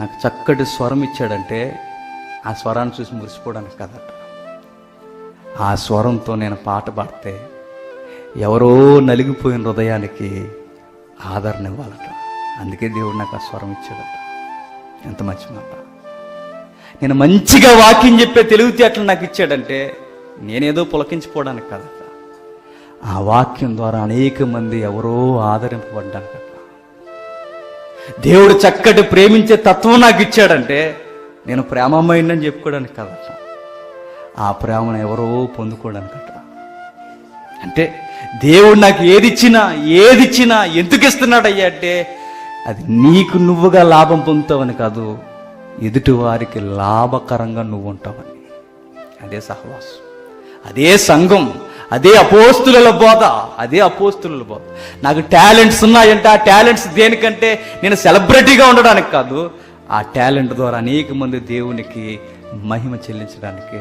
నాకు చక్కటి స్వరం ఇచ్చాడంటే ఆ స్వరాన్ని చూసి మురిసిపోవడానికి కదట. ఆ స్వరంతో నేను పాట పాడితే ఎవరో నలిగిపోయిన హృదయానికి ఆదరణ ఇవ్వాలట. అందుకే దేవుడు నాకు ఆ స్వరం ఇచ్చాడట. ఎంత మంచి మాట. నేను మంచిగా వాక్యం చెప్పే తెలివితేటలు నాకు ఇచ్చాడంటే నేనేదో పులకించిపోవడానికి కదట. ఆ వాక్యం ద్వారా అనేక మంది ఎవరో ఆదరింపబడ్డానికట దేవుడు చక్కటి ప్రేమించే తత్వం నాకు ఇచ్చాడంటే నేను ప్రేమమైందని చెప్పుకోవడానికి కదట ఆ ప్రేమను ఎవరో పొందుకోవడానికి అంటే దేవుడు నాకు ఏది ఇచ్చినా ఏది ఇచ్చినా ఎందుకు ఇస్తున్నాడయ్యా అంటే అది నీకు నువ్వుగా లాభం పొందుతావని కాదు ఎదుటి వారికి లాభకరంగా నువ్వు ఉంటావని. అదే సహవాసం. అదే సంఘం. అదే అపోస్తుల బోధ అదే అపోస్తుల బోధ. నాకు టాలెంట్స్ ఉన్నాయంటే ఆ టాలెంట్స్ దేనికంటే నేను సెలబ్రిటీగా ఉండడానికి కాదు ఆ టాలెంట్ ద్వారా అనేక మంది దేవునికి మహిమ చెల్లించడానికి.